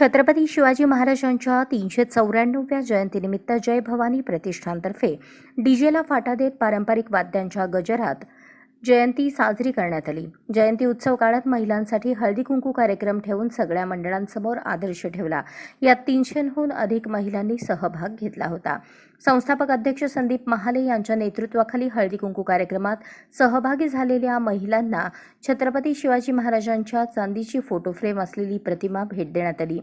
छत्रपती शिवाजी महाराजांच्या तीनशे चौऱ्याण्णव्या जयंतीनिमित्त जय भवानी प्रतिष्ठानतर्फे डीजेला फाटा देत पारंपरिक वाद्यांच्या गजरात जयंती साजरी करण्यात आली. जयंती उत्सव काळात महिलांसाठी हळदी कुंकू कार्यक्रम ठेवून सगळ्या मंडळांसमोर आदर्श ठेवला. यात तीनशेहून अधिक महिलांनी सहभाग घेतला होता. संस्थापक अध्यक्ष संदीप महाले यांच्या नेतृत्वाखाली हळदी कुंकू कार्यक्रमात सहभागी झालेल्या महिलांना छत्रपती शिवाजी महाराजांच्या चांदीची फोटो फ्रेम असलेली प्रतिमा भेट देण्यात आली.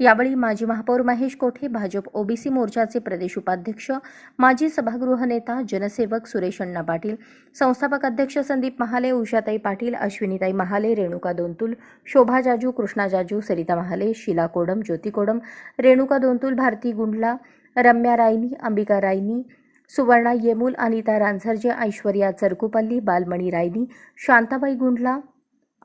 यावेळी माजी महापौर महेश कोठे भाजप ओबीसी मोर्चाचे प्रदेश उपाध्यक्ष माजी सभागृह नेता जनसेवक सुरेश अण्णा पाटील संस्थापक अध्यक्ष संदीप महाले उषाताई पाटील अश्विनीताई महाले रेणुका दोंतुल शोभा जाजू कृष्णा जाजू सरिता महाले शीला कोडम ज्योती कोडम रेणुका दोंतुल भारती गुंडला रम्या रायनी अंबिका रायनी सुवर्णा येमूल अनिता रांझरजे ऐश्वर्या चरकुपल्ली बालमणी रायनी शांताबाई गुंडला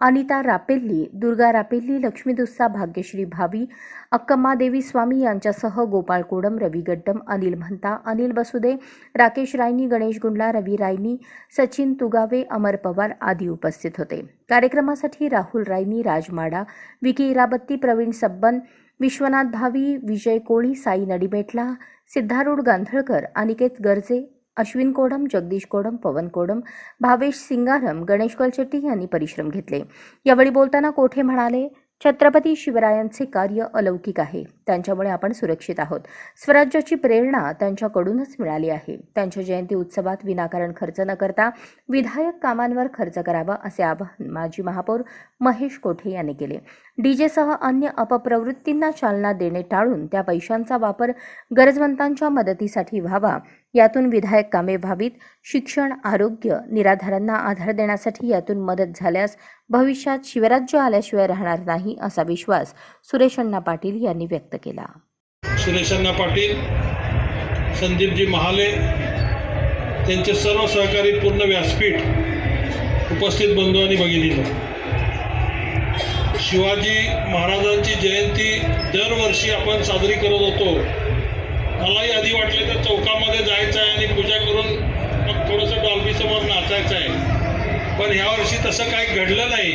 अनिता रापेल्ली दुर्गा रापेल्ली लक्ष्मी दुस्सा भाग्यश्री भावी अक्कम्मादेवी स्वामी यांच्यासह गोपाळ कोडम रवी गड्डम अनिल म्हणता अनिल बसुदे राकेश रायनी गणेश गुंडला रवी रायनी सचिन तुगावे अमर पवार आदी उपस्थित होते. कार्यक्रमासाठी राहुल रायनी राजमाडा विकी इराबत्ती प्रवीण सब्बन विश्वनाथ भावी विजय कोळी साई नडीमेटला सिद्धारूढ गांधळकर अनिकेत गर्जे अश्विन कोडम जगदीश कोडम पवन कोडम भावेश सिंगारम गणेश कलचट्टी यांनी परिश्रम घेतले. यावेळी बोलताना कोठे म्हणाले छत्रपती शिवरायांचे कार्य अलौकिक आहे. त्यांच्यामुळे आपण सुरक्षित आहोत. स्वराज्याची प्रेरणा त्यांच्याकडूनच मिळाली आहे. त्यांच्या जयंती उत्सवात विनाकारण खर्च न करता विधायक कामांवर खर्च करावा असे आवाहन माजी महापौर महेश कोठे यांनी केले. डीजेसह अन्य अपप्रवृत्तींना चालना देणे टाळून त्या पैशांचा वापर गरजवंतांच्या मदतीसाठी व्हावा यातून विधायक कामे व्हावीत शिक्षण आरोग्य निराधारांना आधार देण्यासाठी यातून मदत झाल्यास भविष्यात शिवराज्य आल्याशिवाय राहणार नाही असा विश्वास सुरेश अण्णा पाटील यांनी व्यक्त केला. सुरेशांना पाटील संदीपजी महाले त्यांचे सर्व सहकारी पूर्ण व्यासपीठ उपस्थित बंधू आणि भगिनींनो शिवाजी महाराजांची जयंती दरवर्षी आपण साजरी करत होतो. मलाही आधी वाटले तर चौकामध्ये जायचं आहे आणि पूजा करून मग थोडंसं डॉल्बीसमोर नाचायचं आहे. पण ह्यावर्षी तसं काही घडलं नाही.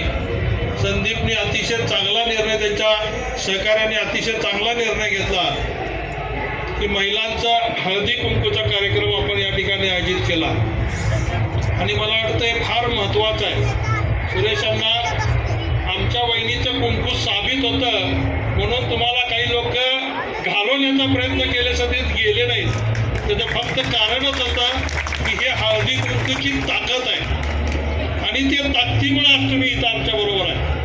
संदीपने अतिशय चांगला निर्णय त्यांच्या सहकार्याने अतिशय चांगला निर्णय घेतला. की महिलांचा हळदी कुंकूचा कार्यक्रम आपण या ठिकाणी आयोजित केला. आणि मला वाटतं हे फार महत्त्वाचं आहे. सुरेशांना आमच्या वहिनीचं कुंकू साबित होतं. म्हणून तुम्हाला काही लोक घालवण्याचा प्रयत्न केल्यासाठी गेले नाहीत. त्याचं फक्त कारणच होतं की हे हळदी कुंकूची ताकद आहे. आणि ते ताकदीमुळे आज तुम्ही इथं आमच्या बरोबर आहे.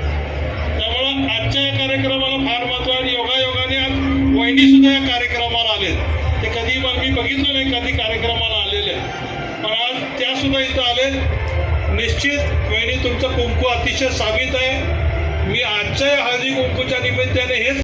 त्यामुळं आजच्या या कार्यक्रमाला फार महत्त्व आहे. आणि योगायोगाने आज वहिनी सुद्धा या कार्यक्रमाला आलेत. ते कधी मग मी बघितलं नाही कधी कार्यक्रमाला आलेले पण आज त्या सुद्धा इथं आलेत. निश्चित वहिनी तुमचं कुंकू अतिशय साबित आहे. मी आजच्या या हळदी कुंकूच्या निमित्ताने हेच